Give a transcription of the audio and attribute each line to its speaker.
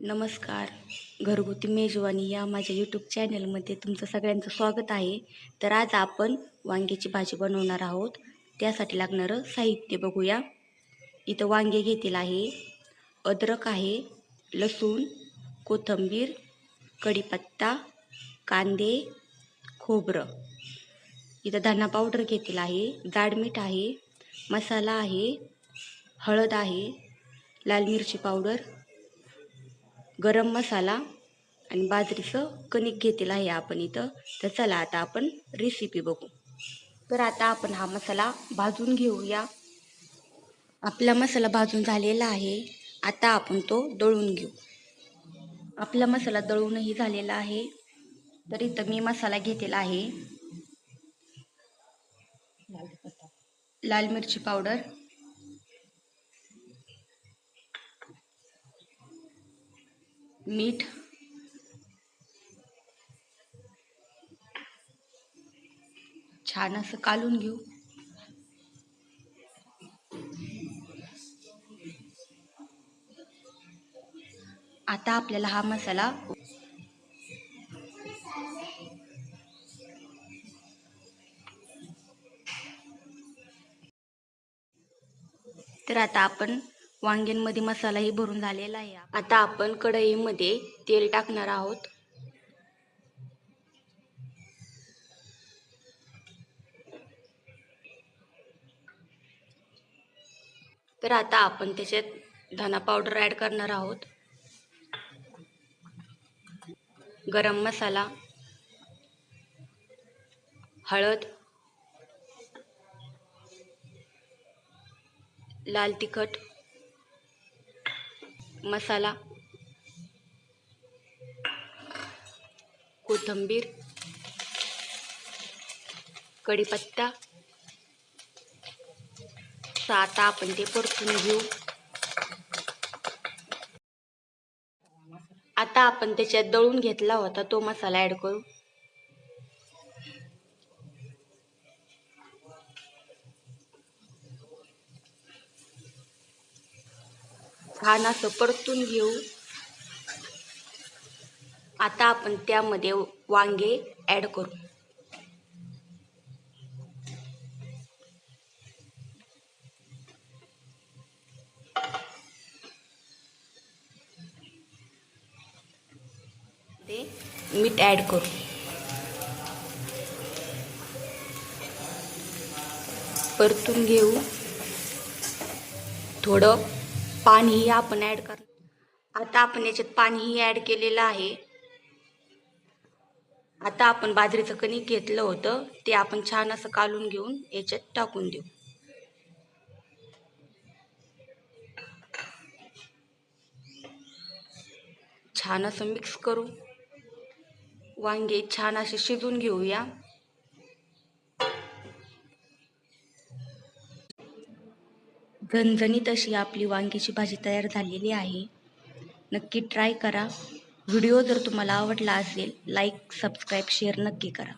Speaker 1: नमस्कार घरगुती मेजवानी या माझ्या यूट्यूब चॅनलमध्ये तुमचं सगळ्यांचं स्वागत आहे. तर आज आपण वांग्याची भाजी बनवणार आहोत. त्यासाठी लागणारं साहित्य बघूया. इथं वांगे घेतील आहे अद्रक आहे लसूण कोथिंबीर कढीपत्ता कांदे खोबरं. इथं धना पावडर घेतील आहे जाड मीठ आहे मसाला आहे हळद आहे लाल मिरची पावडर गरम मसाला आणि बाजरीचं कणिक घेतलेलं आहे आपण इथं. तर चला आता आपण रेसिपी बघू. तर आता आपण हा मसाला भाजून घेऊया. आपला मसाला भाजून झालेला आहे. आता आपण तो दळून घेऊ. आपला मसाला दळूनही झालेला आहे. तर इथं मी मसाला घेतलेला आहे. लाल मिरची पावडर. मीठ. छान असं कालून घेऊ. आता आपल्याला हा मसाला तर आता आपण वांग्यांमध्ये मसालाही भरून झालेला आहे. आता आपण कढईमध्ये तेल टाकणार आहोत. तर आता आपण त्याच्यात धना पावडर ॲड करणार आहोत. गरम मसाला हळद लाल तिखट मसाला कोथिंबीर कढीपत्ता तर आता आपण ते परतून घेऊ. आता आपण त्याच्यात दळून घेतला होता तो मसाला ॲड करू. छान असं परतून घेऊ. आता आपण त्यामध्ये वांगे ॲड करू. ते मीठ ॲड करू. परतून घेऊ. थोडं पाणीही आपण ॲड कर आता आपण याच्यात पाणीही ॲड केलेलं आहे. आता आपण बाजरीचं कणिक घेतलं होतं ते आपण छान असं कालून घेऊन याच्यात टाकून देऊ. छान असं मिक्स करू. वांगे छान असे शिजून घेऊया. झणझणीत अशी आपली वांग्याची भाजी तयार झालेली आहे. नक्की ट्राय करा. व्हिडिओ जर तुम्हाला आवडला असेल लाईक सबस्क्राईब शेअर नक्की करा.